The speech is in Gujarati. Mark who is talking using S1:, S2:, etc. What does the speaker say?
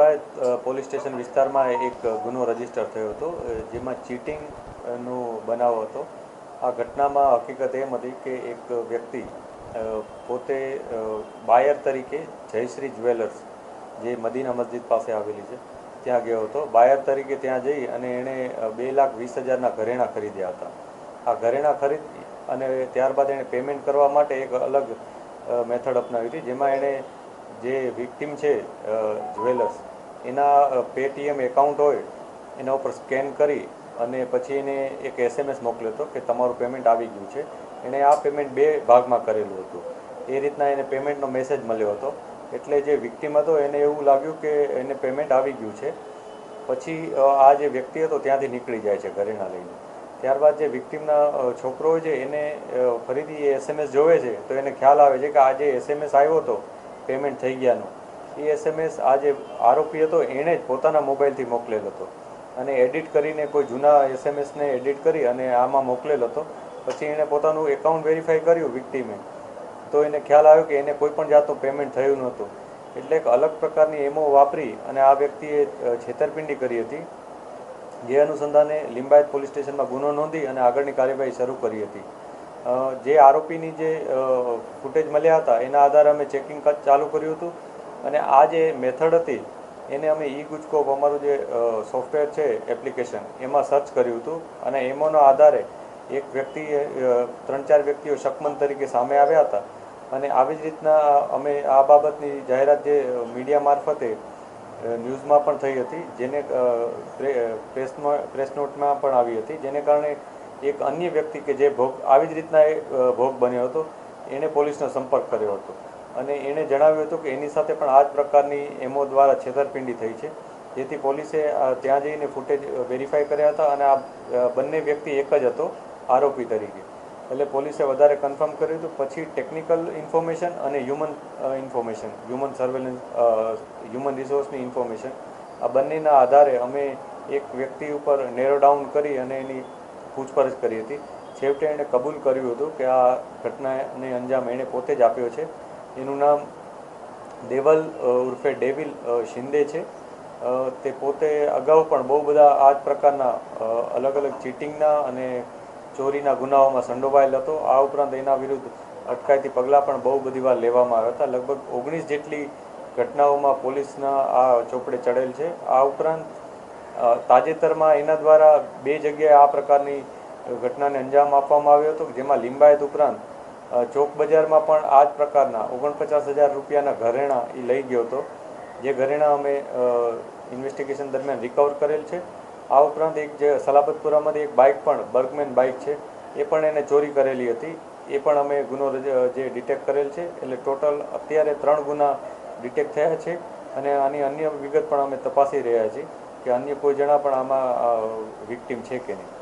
S1: લિંબાયત પોલીસ સ્ટેશન વિસ્તારમાં એક ગુનો રજિસ્ટર થયો હતો જેમાં ચીટિંગનો બનાવ હતો. આ ઘટનામાં હકીકત એમ હતી કે એક વ્યક્તિ પોતે બાયર તરીકે જયશ્રી જ્વેલર્સ, જે મદીના મસ્જિદ પાસે આવેલી છે, ત્યાં ગયો હતો. બાયર તરીકે ત્યાં જઈ અને એણે બે લાખ વીસ હજારના ઘરેણાં ખરીદ્યા હતા. આ ઘરેણાં ખરીદ અને ત્યારબાદ એણે પેમેન્ટ કરવા માટે એક અલગ મેથડ અપનાવી હતી, જેમાં એણે જે વિક્ટિમ છે જ્વેલર્સ એના પેટીએમ એકાઉન્ટ હોય, એના ઉપર સ્કેન કરી અને પછી એને એક એસએમએસ મોકલ્યો હતો કે તમારું પેમેન્ટ આવી ગયું છે. એણે આ પેમેન્ટ બે ભાગમાં કરેલું હતું. એ રીતના એને પેમેન્ટનો મેસેજ મળ્યો હતો. એટલે જે વિક્ટિમ હતો એને એવું લાગ્યું કે એને પેમેન્ટ આવી ગયું છે. પછી આ જે વ્યક્તિ હતો ત્યાંથી નીકળી જાય છે ઘરેણા લઈને. ત્યારબાદ જે વિક્ટિમના છોકરો છે એને ફરીથી એ એસએમએસ જોવે છે તો એને ખ્યાલ આવે છે કે આ જે એસએમએસ આવ્યો હતો પેમેન્ટ થઈ ગયાનો એ એસએમએસ આ જે આરોપી હતો, એણે જ પોતાના મોબાઈલથી મોકલેલ હતો. અને એડિટ કરીને કોઈ જૂના એસએમએસને એડિટ કરી અને આમાં મોકલેલ હતો. પછી એણે પોતાનું એકાઉન્ટ વેરીફાઈ કર્યું વિક્ટીમે તો એને ખ્યાલ આવ્યો કે એને કોઈ પણ જાતનું પેમેન્ટ થયું નહોતું. એટલે એક અલગ પ્રકારની એમો વાપરી અને આ વ્યક્તિએ છેતરપિંડી કરી હતી. જે અનુસંધાને લિંબાયત પોલીસ સ્ટેશનમાં ગુનો નોંધી અને આગળની કાર્યવાહી શરૂ કરી હતી. જે આરોપીની જે ફૂટેજ મળ્યા હતા, એના આધારે અમે ચેકિંગ ચાલુ કર્યું હતું. અને આ જે મેથડ હતી, એને અમે ઈ ગુજકોપ અમારું જે સોફ્ટવેર છે એપ્લિકેશન એમાં સર્ચ કર્યું હતું. અને એમોના આધારે એક વ્યક્તિએ ત્રણ ચાર વ્યક્તિઓ શકમન તરીકે સામે આવ્યા હતા. અને આવી જ રીતના અમે આ બાબતની જાહેરાત જે મીડિયા મારફતે ન્યૂઝમાં પણ થઈ હતી, જેને પ્રેસમાં પ્રેસ નોટમાં પણ આવી હતી. જેને કારણે એક અન્ય વ્યક્તિ કે જે ભોગ, આવી જ રીતના એ ભોગ બન્યો હતો એણે પોલીસનો સંપર્ક કર્યો હતો. અને એણે જણાવ્યું હતું કે એની સાથે પણ આ જ પ્રકારની એમઓ દ્વારા છેતરપિંડી થઈ છે. જેથી પોલીસે ત્યાં જઈને ફૂટેજ વેરીફાઈ કર્યા હતા અને આ બંને વ્યક્તિ એક જ હતો, આરોપી તરીકે. એટલે પોલીસે વધારે કન્ફર્મ કર્યું હતું. પછી ટેકનિકલ ઇન્ફોર્મેશન અને human information, human surveillance human રિસોર્સની ઇન્ફોર્મેશન, આ બંનેના આધારે અમે એક વ્યક્તિ ઉપર નેરો ડાઉન કરી અને એની પૂછપરછ કરી હતી. છેવટે એણે કબૂલ કર્યું હતું કે આ ઘટનાને અંજામ એણે પોતે જ આપ્યો છે. એનું નામ દેવલ ઉર્ફે ડેવિલ શિંદે છે. તે પોતે અગાઉ પણ બહુ બધા આ જ પ્રકારના અલગ અલગ ચીટિંગના અને ચોરીના ગુનાઓમાં સંડોવાયેલ હતો. આ ઉપરાંત એના વિરુદ્ધ અટકાયતી પગલાં પણ બહુ બધી વાર લેવામાં આવ્યા હતા. લગભગ ઓગણીસ જેટલી ઘટનાઓમાં પોલીસના આ ચોપડે ચડેલ છે. આ ઉપરાંત તાજેતરમાં એના દ્વારા બે જગ્યાએ આ પ્રકારની ઘટનાને અંજામ આપવામાં આવ્યો હતો, જેમાં લિંબાયત ઉપરાંત ચોક બજારમાં પણ આ જ પ્રકારના ઓગણપચાસ હજાર રૂપિયાના ઘરેણાં એ લઈ ગયો હતો. જે ઘરેણાં અમે ઇન્વેસ્ટિગેશન દરમિયાન રિકવર કરેલ છે. આ ઉપરાંત એક જે સલાબતપુરામાંથી એક બાઇક પણ બર્ગમેન બાઇક છે, એ પણ એને ચોરી કરેલી હતી. એ પણ અમે ગુનો જે ડિટેક્ટ કરેલ છે, એટલે ટોટલ અત્યારે ત્રણ ગુના ડિટેક્ટ થયા છે અને આની અન્ય વિગત પણ અમે તપાસી રહ્યા છીએ કે અન્ય કોઈ જણા પણ આમાં વિક્ટીમ છે કે નહીં.